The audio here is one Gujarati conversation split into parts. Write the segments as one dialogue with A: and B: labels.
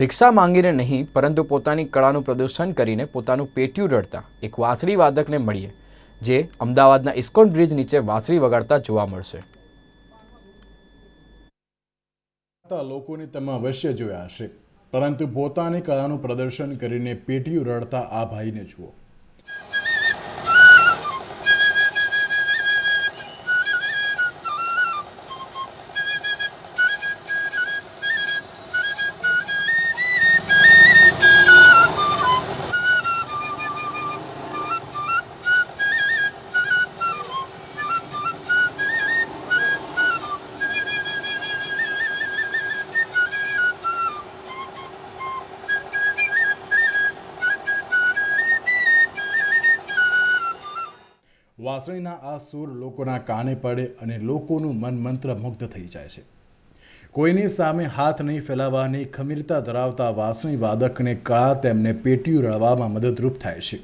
A: ભિક્ષા માંગીને નહીં, પરંતુ પોતાની કળાનું પ્રદર્શન કરીને પોતાનું પેટ્યું રડતા એક વાંસળી વાદકને મળીએ, જે અમદાવાદના ઇસ્કોન બ્રિજ નીચે વાંસળી વગાડતા જોવા મળશે.
B: લોકોને તમે અવશ્ય જોયા હશે, પરંતુ પોતાની કળાનું પ્રદર્શન કરીને પેટીયું રડતા આ ભાઈને જુઓ. વાંસળીના આ સૂર લોકોના કાને પડે અને લોકોનું મન મંત્ર મુગ્ધ થઈ જાય છે. કોઈની સામે હાથ નહીં ફેલાવવાની ખમીરતા ધરાવતા વાંસળી વાદકને કા તેમને પેટીયું રળવામાં મદદરૂપ થાય છે.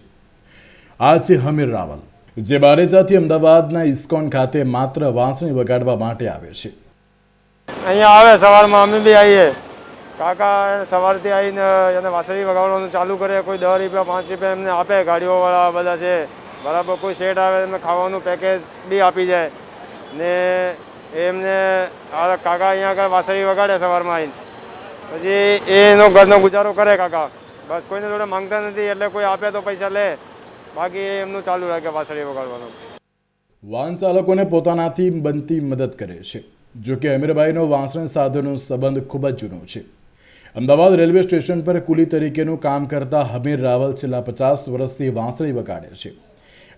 B: આ છે હમીર રાવલ, જે બારેજાથી અમદાવાદના ઇસ્કોન ખાતે માત્ર વાંસળી વગાડવા માટે આવે છે.
C: અહીંયા આવે, સવારમાં અમે બી આવીએ. કાકા સવારથી આવીને એને વાસળી વગાડવાનું ચાલુ કરે, કોઈ દસ રૂપિયા, પાંચ રૂપિયા એમને આપે, ગાડીઓવાળા બધા છે. બરાબર, કોઈ સેટ આવે એમને ખાવાનું પેકેજ બી આપી જાય. ને એમને આ કાકા અહીંયા આગળ વાસળી વગાડે સવારમાં આવીને. પછી એનો ઘરનો ગુજારો કરે કાકા. બસ કોઈને જોડે માંગતા નથી, એટલે કોઈ આપે તો પૈસા લે. બાકી એમનું ચાલુ રાખે વાસળી વગાડવાનું.
B: વાહન ચાલકોને પોતાનાથી બનતી મદદ કરે છે. જોકે અમીરભાઈનો વાંસણ સાથેનો સંબંધ ખૂબ જ જૂનો છે. અમદાવાદ રેલવે સ્ટેશન પર કુલી તરીકેનું કામ કરતા હમીર રાવલ છેલ્લા પચાસ વર્ષથી વાંસળી વગાડે છે.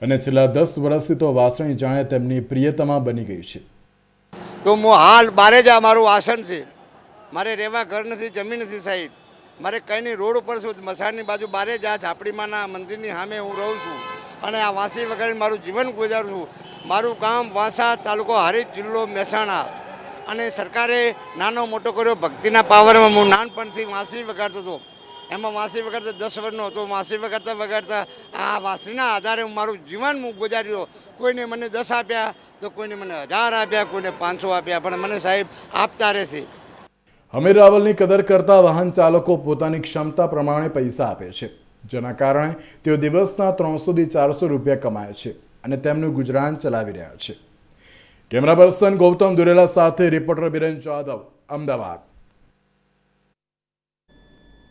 B: અને છેલ્લા દસ વર્ષથી તો વાસણી જાણે તેમની પ્રિયતમા બની ગઈ છે.
D: તો હું હાલ બારે જ મારું આસન છે. મારે રહેવા ઘર નથી, જમીન નથી સાહેબ. મારે કંઈ નહીં, રોડ ઉપર છું મસાણની બાજુ બારે જ આ ઝાપડીમાંના મંદિરની સામે હું રહું છું. અને આ વાંસળી વગર મારું જીવન ગુજારું છું. મારું ગામ વાંસા તાલુકો હારીજ જિલ્લો મહેસાણા. અને સરકારે નાનો મોટો કર્યો ભક્તિના પાવરમાં. હું નાનપણથી વાંસળી વગાડતો હતો. એમાં માસી વગાડતા દસ વર્ષનો હતો. માસી વગાડતા વગાડતા આ વાસીના આધારે હું મારું જીવન હું ગુજાર્યો. કોઈને મને દસ આપ્યા તો કોઈને મને હજાર આપ્યા, કોઈને પાંચસો આપ્યા. પણ મને સાહેબ આપતા રહેશે.
B: હમીર રાવલની કદર કરતા વાહન ચાલકો પોતાની ક્ષમતા પ્રમાણે પૈસા આપે છે. જેના કારણે તેઓ દિવસના ત્રણસોથી ચારસો રૂપિયા કમાય છે અને તેમનું ગુજરાન ચલાવી રહ્યા છે. કેમેરા પર્સન ગૌતમ દુરેલા સાથે રિપોર્ટર બિરેન જાદવ, અમદાવાદ.